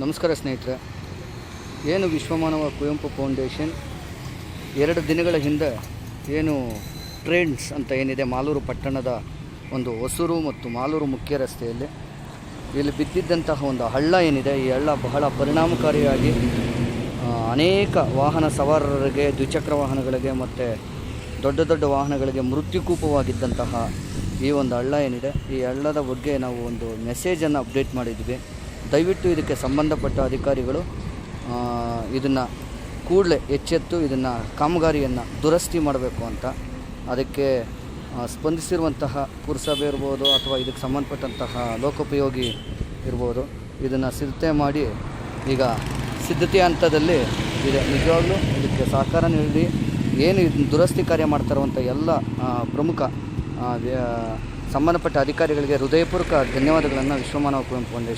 ನಮಸ್ಕಾರ ಸ್ನೇಹಿತರೆ. ಏನು ವಿಶ್ವಮಾನವ ಕುವೆಂಪು ಫೌಂಡೇಶನ್? ಎರಡು ದಿನಗಳ ಹಿಂದೆ ಏನು ಟ್ರೆಂಡ್ಸ್ ಅಂತ ಏನಿದೆ, ಮಾಲೂರು ಪಟ್ಟಣದ ಒಂದು ಹೊಸೂರು ಮತ್ತು ಮಾಲೂರು ಮುಖ್ಯ ರಸ್ತೆಯಲ್ಲಿ. ಇಲ್ಲಿ ಬಿದ್ದಿದ್ದಂತಹ ಒಂದು ಹಳ್ಳ ಏನಿದೆ, ಈ ಹಳ್ಳ ಬಹಳ ಪರಿಣಾಮಕಾರಿಯಾಗಿ ಅನೇಕ ವಾಹನ ಸವಾರರಿಗೆ, ದ್ವಿಚಕ್ರ ವಾಹನಗಳಿಗೆ ಮತ್ತು ದೊಡ್ಡ ದೊಡ್ಡ ವಾಹನಗಳಿಗೆ ಮೃತ್ಯುಕೂಪವಾಗಿದ್ದಂತಹ ಈ ಒಂದು ಹಳ್ಳ ಏನಿದೆ. ಈ ಹಳ್ಳದ ಬಗ್ಗೆ ನಾವು ಒಂದು ಮೆಸೇಜನ್ನು ಅಪ್ಡೇಟ್ ಮಾಡಿದ್ವಿ. ದಯವಿಟ್ಟು ಇದಕ್ಕೆ ಸಂಬಂಧಪಟ್ಟ ಅಧಿಕಾರಿಗಳು ಇದನ್ನು ಕೂಡಲೇ ಎಚ್ಚೆತ್ತು ಇದನ್ನು ಕಾಮಗಾರಿಯನ್ನು ದುರಸ್ತಿ ಮಾಡಬೇಕು ಅಂತ. ಅದಕ್ಕೆ ಸ್ಪಂದಿಸಿರುವಂತಹ ಪುರಸಭೆ ಇರ್ಬೋದು ಅಥವಾ ಇದಕ್ಕೆ ಸಂಬಂಧಪಟ್ಟಂತಹ ಲೋಕೋಪಯೋಗಿ ಇರ್ಬೋದು, ಇದನ್ನು ಸಿದ್ಧತೆ ಮಾಡಿ ಈಗ ಸಿದ್ಧತೆ ಹಂತದಲ್ಲಿ ಇದೆ. ನಿಜವಾಗ್ಲೂ ಇದಕ್ಕೆ ಸಹಕಾರ ನೀಡಿ, ಏನು ಇದನ್ನು ದುರಸ್ತಿ ಕಾರ್ಯ ಮಾಡ್ತಾರುವಂಥ ಎಲ್ಲ ಪ್ರಮುಖ ಸಂಬಂಧಪಟ್ಟ ಅಧಿಕಾರಿಗಳಿಗೆ ಹೃದಯಪೂರ್ವಕ ಧನ್ಯವಾದಗಳನ್ನು ವಿಶ್ವಮಾನವ ಕುವೆಂಪು ಫೌಂಡೇಶನ್